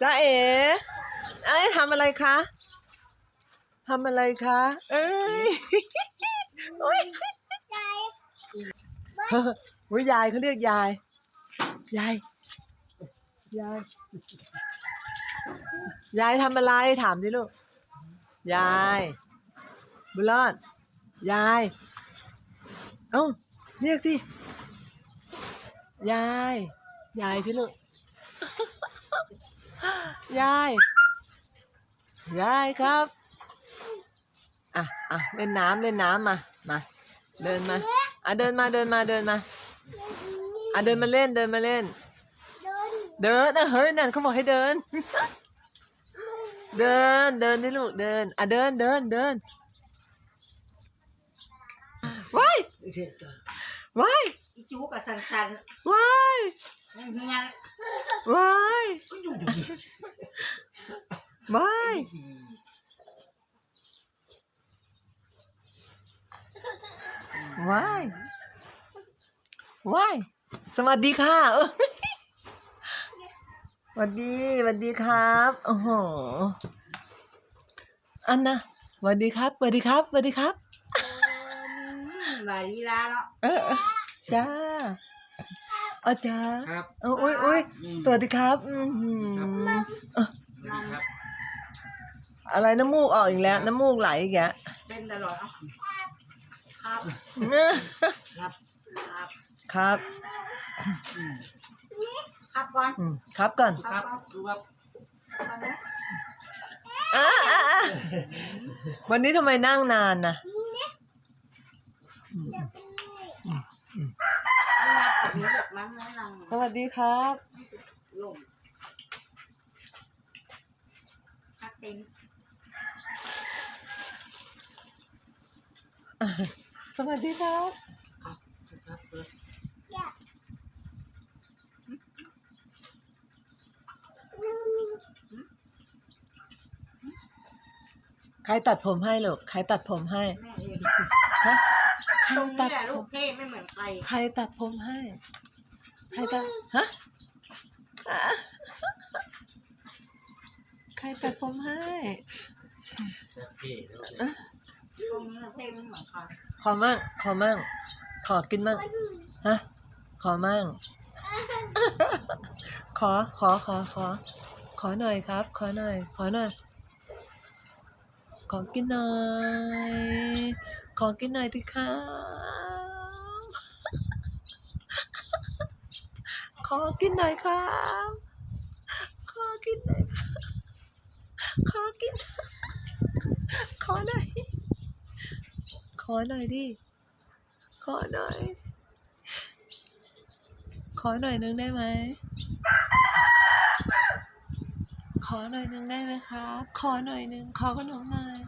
จ้าเอ๋เอ้ยทำอะไรคะทำอะไรคะ เอ้ยโอ้ยเฮ้ยอุ๊ยยายเขาเรียกยาย ยาย ยาย ยายทำอะไรถามดิลูก ยาย บุญรอด ยาย เอ้า เรียกสิ ยาย ยายสิลูก ยาย ยายครับ อะอะเล่นน้ำเล่นน้ำมา มา เดินมา อะเดินมาเดินมาเดินมา อะเดินมาเล่นเดินมาเล่น เดินนะเฮ้ยนั่นเขาบอกให้เดิน เดินเดินนี่ลูกเดิน อะเดินเดินเดินว้ายว้ายอีจูกับชันชันว้ายมันเฮีย นว้ายว้ายว้ายว้ายสวัสดีค่ะเออสวัสดีสวัสดีครับโอ้โหอันนะสวัสดีครับสวัสดีครับสวัสดีครับบาลีลาเนาะเออเออจ้า อาจ้าครับเอาอุ้ยอุ้ยอืมสวัสดีครับอือหือสวัสดีครับอะไรน้ำมูกออกอีกแล้ว น้ำมูกไหลอีกแล้วเป็นตลอดเนาะครับ ครับ ครับ ครับครับก่อนอืมครับก่อนครับดูครับก่อนนะอะอะอะวันนี้ทำไมนั่งนานนะ นี่นะ แบบนี้แบบมันไม่ลังสวัสดีครับลมพักเต็นสวัสดีครับครับใครตัดผมให้ลูกใครตัดผมให้แม่เองฮะใครตรงตันี้ดแหละผลูมกเท่ไม่เหมือนใคร ใครตัดผมให้ ใครตัดฮะอะใครตัดผมให้จะเท่แล้วตรงนี้เท่ไม่เหมือนใครขอมั่งขอมั่งขอกินมั่งฮะขอมั่งขอขอขอขอ ขอหน่อยครับ ขอหน่อย ขอหน่อย ขอกินหน่อย ขอกินหน่อยสิครับ ขอกินหน่อยครับ ขอกินหน่อยครับขอกิน ขอหน่อย ขอหน่อยดิ ขอหน่อย ขอหน่อยนึงได้ไหม ขอหน่อยนึงได้ไหมครับ ขอหน่อยนึง ขอขนมหน่อย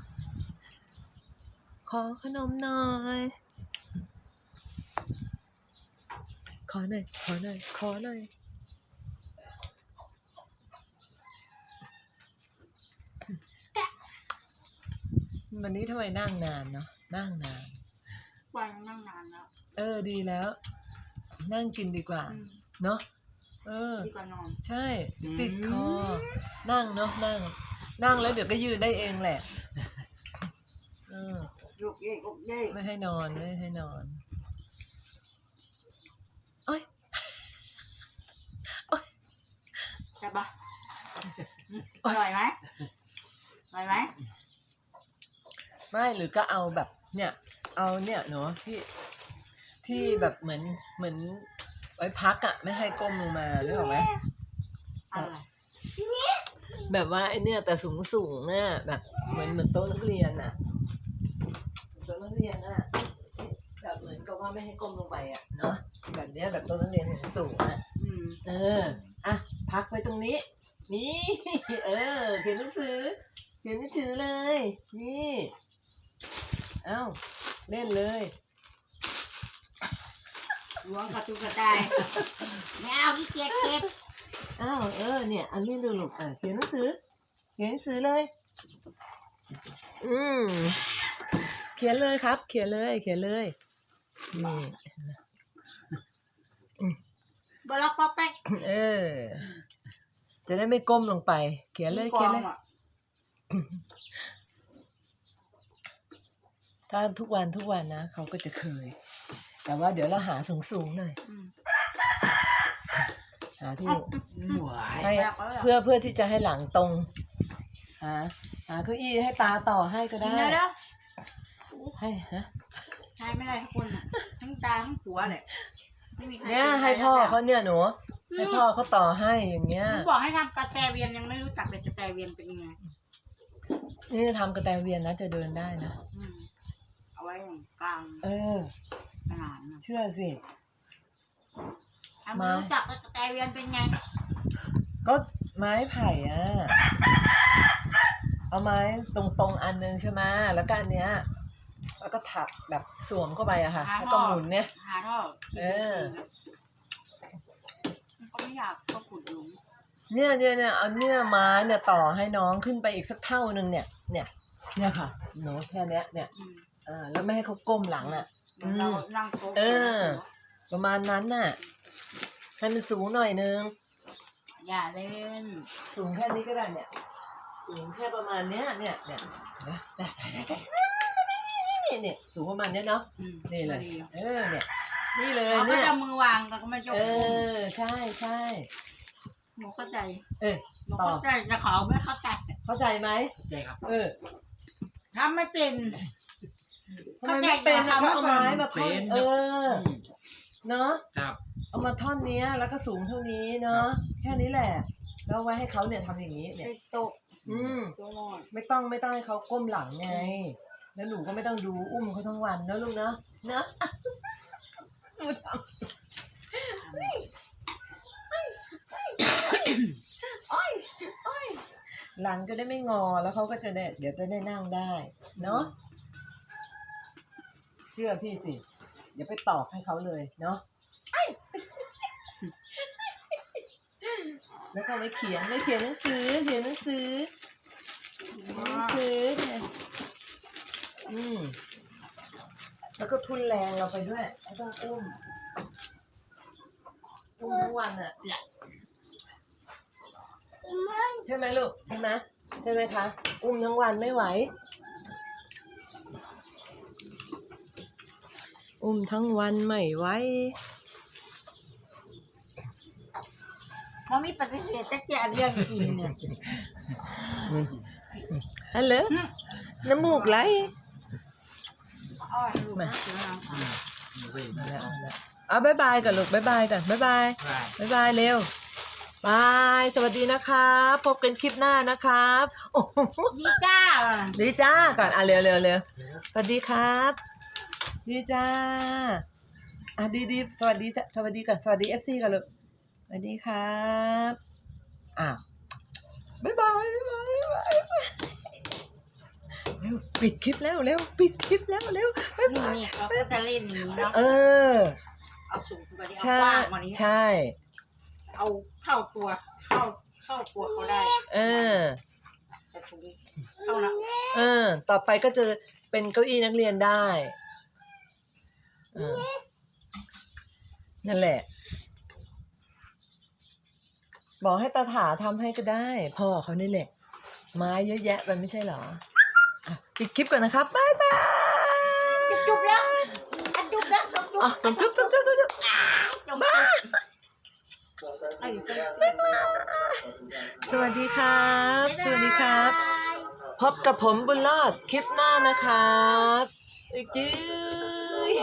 ขอขนมหน่อย ขอหน่อย ขอหน่อย ขอหน่อย วันนี้ทำไมนั่งนานเนาะ นั่งนาน วันนั่งนานแล้ว เออ ดีแล้ว นั่งกินดีกว่า อืมเนาะ เออ ดีกว่านอน ใช่เดี๋ยวติดคอ นั่งเนาะ นั่ง นั่งแล้วเดี๋ยวก็ยืนได้เองแหละ เออลูกเย่ลูกเย่ไม่ให้นอน ไม่ให้นอน โอ้ยใช่ปะอร่อยไหมอร่อยไหมไม่หรือก็เอาแบบเนี่ย เอาเนี่ยเนาะที่ที่แบบเหมือนเหมือนไว้พักอะไม่ให้ก้มลงมาหรือเปล่าไหมอร่อยแบบว่าไอเนี่ยแต่สูงสูงๆน่ะแบบเหมือนเหมือนโต๊ะนักเรียนน่ะโต๊ะนักเรียนน่ะแบบเหมือนกับว่าไม่ให้ก้มลงไปอะเนาะ แบบเนี้ยแบบโต๊ะนักเรียนเห็นสูงอะอืมเอออะพักไว้ตรงนี้ นี่ เออเขียนหนังสือเขียนหนังสือเลย นี่เอ้าเล่นเลย ล้วงกระตุกกระต่ายไม่เอาขี้เกียจเก็บอ้าวเออเนี่ยอันนี้ดูลูกอะเขียนหนังสือเขียนหนังสือเลย อืมเขียนเลยครับ เขียนเลย เขียนเลยนี่ บล็อกป๊อกแป๊กเออ จะได้ไม่ก้มลงไป เขียนเลยเขียนเลยกองอะถ้าทุกวันทุกวันนะเขาก็จะเคย แต่ว่าเดี๋ยวเราหาสูงสูงๆหน่อยอืมหาที่หวายให้แบบว่าเพื่อเพื่อที่จะให้หลังตรงหาหาเก้าอี้ให้ตาต่อให้ก็กินได้ได้แล้วให้ฮะใช้ไม่ได้ทุกคนอะทั้งตาทั้งผัวแหละ ไม่มีใครเนี่ยป็นให้พ่อเขาเนี่ยหนูอืมให้พ่อเขาต่อให้อย่างเงี้ยผมบอกให้ทำกระแตเวียนยังไม่รู้จักเลยกระแตเวียนเป็นยังไงนี่ทำกระแตเวียนนะจะเดินได้นะอืมเอาไว้อย่างกลางเออ สนามนะเชื่อสิ อะมาไม่รู้จักว่ากระแตเวียนเป็นไงก็ไม้ไผ่อะเอาไม้ตรงๆอันนึงใช่ไหมแล้วก็อันเนี้ย แล้วก็ถักแบบสวมเข้าไปอะค่ะหาแล้วท่ก็อหมุนเนี่ย หาท่อเออ มันก็ไม่อยากก็ขุดหลุมเนี่ยเนี่ยเนี่ยเอาเนี่ยไม้เนี่ยต่อให้น้องขึ้นไปอีกสักเท่านึงเนี่ย เนี่ย เนี่ยค่ะหนูแค่เนี้ยเนี่ยอืมเออแล้วไม่ให้เขาก้มหลังอะเหมือนเรานั่งโต๊ะเออ ประมาณนั้นน่ะให้มันสูงหน่อยนึง อย่าเล่นสูงแค่นี้ก็ได้เนี่ย สูงแค่ประมาณเนี้ยเนี่ยเนี่ยนะเนี่ย เนี่ยสูงประมาณเนี้ยเนาะอืมนี่เลยพอดีเออเนี่ยนี่เลยเขาก็เนี่ยจะมือวางแล้วก็มายกเอขึ้นอใช่ใช่ หนูเข้าใจเออ หนูต่อเข้าใจจะขอไม่เข้าใจเข้าใจไหมใจครับ เออทำไม่เป็น ทำไมไม่เป็นนะเข้าใจก็เอาไม้มาท่อนเป็นเออมเนาะครับ เอามาท่อนเนี้ยแล้วก็สูงเท่านี้เนาะแค่นี้แหละแล้วเอาไว้ให้เขาเนี่ยทำอย่างนี้เนี่ย ไปโต๊ะอืมโต๊ะนอน ไม่ต้องไม่ต้องให้เขาก้มหลังไง แล้วหนูก็ไม่ต้องดูอุ้มเขาทั้งวันนะลูกนะนะหนูทำอ้อยอ้อยหลังจะได้ไม่งอแล้วเขาก็จะได้เดี๋ยวจะได้นั่งได้เนาะเชื่อพี่สิ เดี๋ยวไปตอกให้เขาเลยเนาะแล้วก็ไม่เขียนไม่เขียนหนังสือเขียนหนังสือหนังสือเนี่ย อืมแล้วก็ทุนแรงเราไปด้วยไม่ต้องอุ้มอุ้มทั้งวันอะใช่ไหมลูกใช่ไหมใช่ไหมคะ อุ้มทั้งวันไม่ไหว อุ้มทั้งวันไม่ไหวมันมีปฏิเสธแต่แกเรื่องกินเนี่ยฮัลโหลน้ำมูกไหล อ้อยลูกนะเสือน้ำอืมนี่เว้ยเอาละเอาละเอาบายบายกันลูกบายบายกันบายบายไปบายบายเร็วบายสวัสดีนะครับพบกันคลิปหน้านะครับโอ้โหดีจ้าดีจ้าก่อนอะเร็วเร็วเร็วสวัสดีครับ ดีจ้าอะดีดีสวัสดีจ้ะสวัสดีก่อนสวัสดีเอฟซีก่อนลูกสวัสดีครับอ้าวบายบายบายบายบายเร็วปิดคลิปแล้วเร็วปิดคลิปแล้วเร็วบายนี่บายนี่เขาก็จะเล่นอย่างนี้เนาะเออ เอาสูงกว่านี้เอาใช่กว้างกว่านี้ใช่ เอาเข้าตัว เข้าเข้าตัวเขาได้เออ แต่ตรงนี้เข้านะเออ ต่อไปก็จะเป็นเก้าอี้นักเรียนได้เออนั่นแหละ บอกให้ตาถาทำให้ก็ได้ พ่อเขานี่แหละ ไม้เยอะแยะไปไม่ใช่เหรอ อะปิดคลิปก่อนนะครับบ๊ายบายจุบจุบแล้วอะจุบแล้วจุบจุบอะสมจุ๊บจุ๊บจุ๊บจุ๊บจุ๊บจุบไอ้จุ๊บสวัสดีครับ สวัสดีครับ พบกับผมบุญรอดคลิปหน้านะครับอีกจื้อ